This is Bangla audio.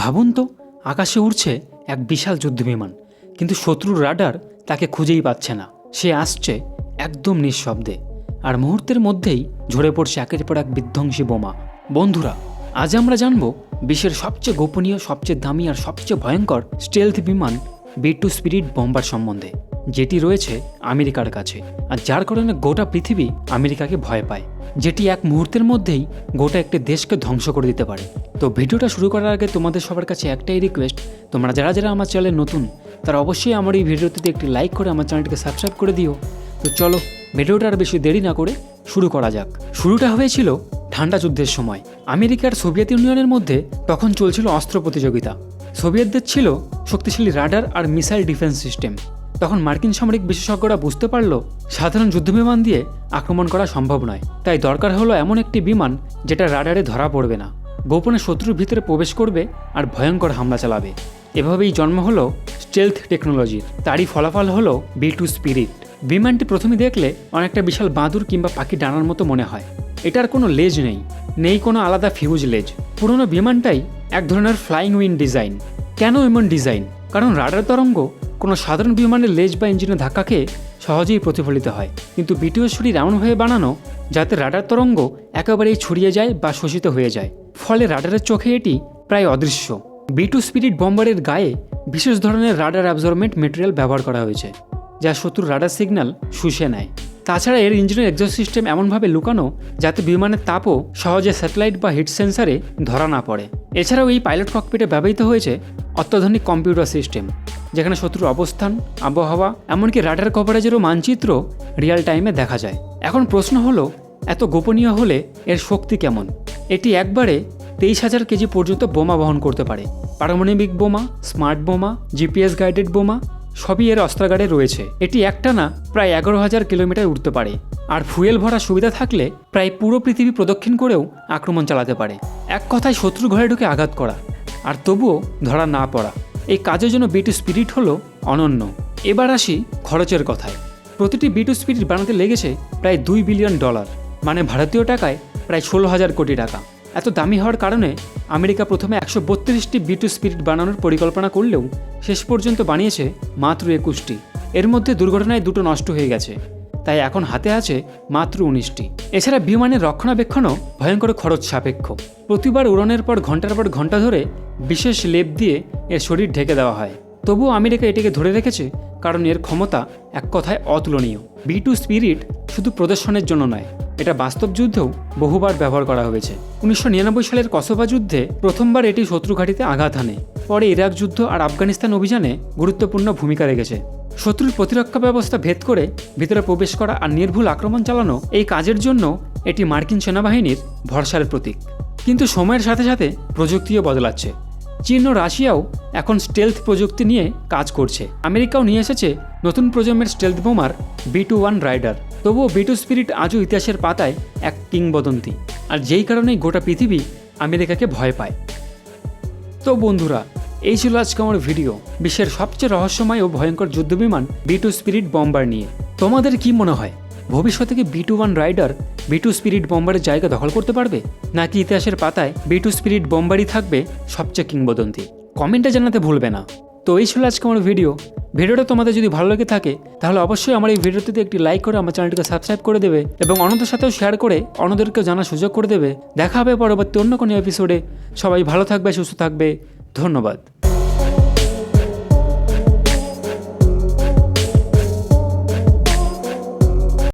ভাবুন তো, আকাশে উড়ছে এক বিশাল যুদ্ধবিমান কিন্তু শত্রুর রাডার তাকে খুঁজেই পাচ্ছে না। সে আসছে একদম নিঃশব্দে, আর মুহূর্তের মধ্যেই ঝরে পড়ছে একের পর এক বিধ্বংসী বোমা। বন্ধুরা, আজ আমরা জানব বিশ্বের সবচেয়ে গোপনীয়, সবচেয়ে দামি আর সবচেয়ে ভয়ঙ্কর স্টেলথ বিমান বি টু স্পিরিট বোম্বার সম্বন্ধে, যেটি রয়েছে আমেরিকার কাছে, আর যার কারণে গোটা পৃথিবী আমেরিকাকে ভয় পায়, যেটি এক মুহূর্তের মধ্যেই গোটা একটি দেশকে ধ্বংস করে দিতে পারে। তো ভিডিওটা শুরু করার আগে তোমাদের সবার কাছে একটাই রিকোয়েস্ট তোমরা যারা যারা আমার চ্যানেলে নতুন, তারা অবশ্যই আমার এই ভিডিওটিতে একটি লাইক করে আমার চ্যানেলটিকে সাবস্ক্রাইব করে দিও। তো চলো, ভিডিওটা আর বেশি দেরি না করে শুরু করা যাক। শুরুটা হয়েছিল ঠান্ডা যুদ্ধের সময়। আমেরিকা আর সোভিয়েত ইউনিয়নের মধ্যে তখন চলছিল অস্ত্র প্রতিযোগিতা। সোভিয়েতদের ছিল শক্তিশালী রাডার আর মিসাইল ডিফেন্স সিস্টেম। তখন মার্কিন সামরিক বিশেষজ্ঞরা বুঝতে পারল, সাধারণ যুদ্ধবিমান দিয়ে আক্রমণ করা সম্ভব নয়। তাই দরকার হলো এমন একটি বিমান যেটা রাডারে ধরা পড়বে না। গোপনে শত্রুর ভিতরে প্রবেশ করবে আর ভয়ঙ্কর হামলা চালাবে। এভাবেই জন্ম হলো স্টেলথ টেকনোলজির তারই ফলাফল হলো বি টু স্পিরিট বিমানটি প্রথমে দেখলে অনেকটা বিশাল বাঁদুর কিংবা পাখি ডানার মতো মনে হয়। এটার কোনো লেজ নেই নেই কোনো আলাদা ফিউজ লেজ। পুরনো বিমানটাই এক ধরনের ফ্লাইং উইন ডিজাইন কেন এমন ডিজাইন কারণ রাডার তরঙ্গ কোনো সাধারণ বিমানের লেজ বা ইঞ্জিনের ধাক্কা খেয়ে সহজেই প্রতিফলিত হয়। কিন্তু বিটিও শরীর এমনভাবে বানানো যাতে রাডার তরঙ্গ একেবারেই ছড়িয়ে যায় বা শোষিত হয়ে যায়। ফলে রাডারের চোখে এটি প্রায় অদৃশ্য। বি টু স্পিরিট বম্বারের গায়ে বিশেষ ধরনের রাডার অ্যাবজর্মেন্ট মেটেরিয়াল ব্যবহার করা হয়েছে, যা শত্রুর রাডার সিগন্যাল শুষে নেয়। তাছাড়া এর ইঞ্জিনের এক্সস্ট সিস্টেম এমনভাবে লুকানো যাতে বিমানের তাপও সহজে স্যাটেলাইট বা হিট সেন্সারে ধরা না পড়ে। এছাড়াও এই পাইলট ককপিটে ব্যবহৃত হয়েছে অত্যাধুনিক কম্পিউটার সিস্টেম যেখানে শত্রুর অবস্থান, আবহাওয়া, এমনকি রাডার কভারেজেরও মানচিত্র রিয়েল টাইমে দেখা যায়। এখন প্রশ্ন হলো, এত গোপনীয় হলে এর শক্তি কেমন? এটি একবারে তেইশ হাজার কেজি পর্যন্ত বোমা বহন করতে পারে। পারমাণবিক বোমা স্মার্ট বোমা জিপিএস গাইডেড বোমা সবই এর অস্ত্রাগারে রয়েছে। এটি একটানা প্রায় এগারো হাজার কিলোমিটার উঠতে পারে। আর ফুয়েল ভরা সুবিধা থাকলে প্রায় পুরো পৃথিবী প্রদক্ষিণ করেও আক্রমণ চালাতে পারে। এক কথায় শত্রু ঘরে ঢুকে আঘাত করা। আর তবুও ধরা না পড়া। এই কাজের জন্য বিটু স্পিরিট হলো অনন্য। এবার আসি খরচের কথায়। প্রতিটি বিটু স্পিরিট বানাতে লেগেছে প্রায় দুই বিলিয়ন ডলার। মানে ভারতীয় টাকায় প্রায় ষোলো হাজার কোটি টাকা। এত দামি হওয়ার কারণে আমেরিকা প্রথমে একশো বত্রিশটি বিটু স্পিরিট বানানোর পরিকল্পনা করলেও শেষ পর্যন্ত বানিয়েছে মাত্র একুশটি। এর মধ্যে দুর্ঘটনায় দুটো নষ্ট হয়ে গেছে। তাই এখন হাতে আছে মাত্র উনিশটি। এছাড়া বিমানের রক্ষণাবেক্ষণও ভয়ঙ্কর খরচ সাপেক্ষ। প্রতিবার উড়ানের পর ঘণ্টার পর ঘণ্টা ধরে বিশেষ লেপ দিয়ে এর শরীর ঢেকে দেওয়া হয়। তবুও আমেরিকা এটিকে ধরে রেখেছে কারণ এর ক্ষমতা এক কথায় অতুলনীয়। বি টু স্পিরিট শুধু প্রদর্শনের জন্য নয় এটা বাস্তব যুদ্ধেও বহুবার ব্যবহার করা হয়েছে। উনিশশো নিরানব্বই সালের কসোভা যুদ্ধে প্রথমবার এটি শত্রু ঘাঁটিতে আঘাত হানে। পরে ইরাক যুদ্ধ আর আফগানিস্তান অভিযানে গুরুত্বপূর্ণ ভূমিকা রেখেছে। শত্রুর প্রতিরক্ষা ব্যবস্থা ভেদ করে ভিতরে প্রবেশ করা আর নির্ভুল আক্রমণ চালানো এই কাজের জন্য এটি মার্কিন সেনাবাহিনীর ভরসার প্রতীক। কিন্তু সময়ের সাথে সাথে প্রযুক্তিও বদলাচ্ছে। চীন ও রাশিয়াও এখন স্টেলথ প্রযুক্তি নিয়ে কাজ করছে। আমেরিকাও নিয়ে এসেছে নতুন প্রজন্মের stealth bomber B two one Raider তবুও বি টু স্পিরিট আজও ইতিহাসের পাতায় এক কিংবদন্তি। আর যেই কারণেই গোটা পৃথিবী আমেরিকাকে ভয় পায়। তো বন্ধুরা, এই ছিল আজকে আমার ভিডিও, বিশ্বের সবচেয়ে রহস্যময় ও ভয়ঙ্কর যুদ্ধবিমান বি টু স্পিরিট বম্বার নিয়ে। তোমাদের কি মনে হয়? ভবিষ্যতে কি B two one Raider B two Spirit বম্বারের জায়গা দখল করতে পারবে? নাকি ইতিহাসের পাতায় বি টু স্পিরিট বম্বারই থাকবে সবচেয়ে কিংবদন্তি? কমেন্টে জানাতে ভুলবে না। তো এই ছিল আজকে আমার ভিডিও। ভিডিওটা তোমাদের যদি ভালো লেগে থাকে, তাহলে অবশ্যই আমার এই ভিডিওটিতে একটি লাইক করে আমার চ্যানেলটিকে সাবস্ক্রাইব করে দেবে এবং অন্যদের সাথেও শেয়ার করে অন্যদেরকেও জানার সুযোগ করে দেবে। দেখা হবে পরবর্তী অন্য কোনো এপিসোডে সবাই ভালো থাকবে, সুস্থ থাকবে। ধন্যবাদ।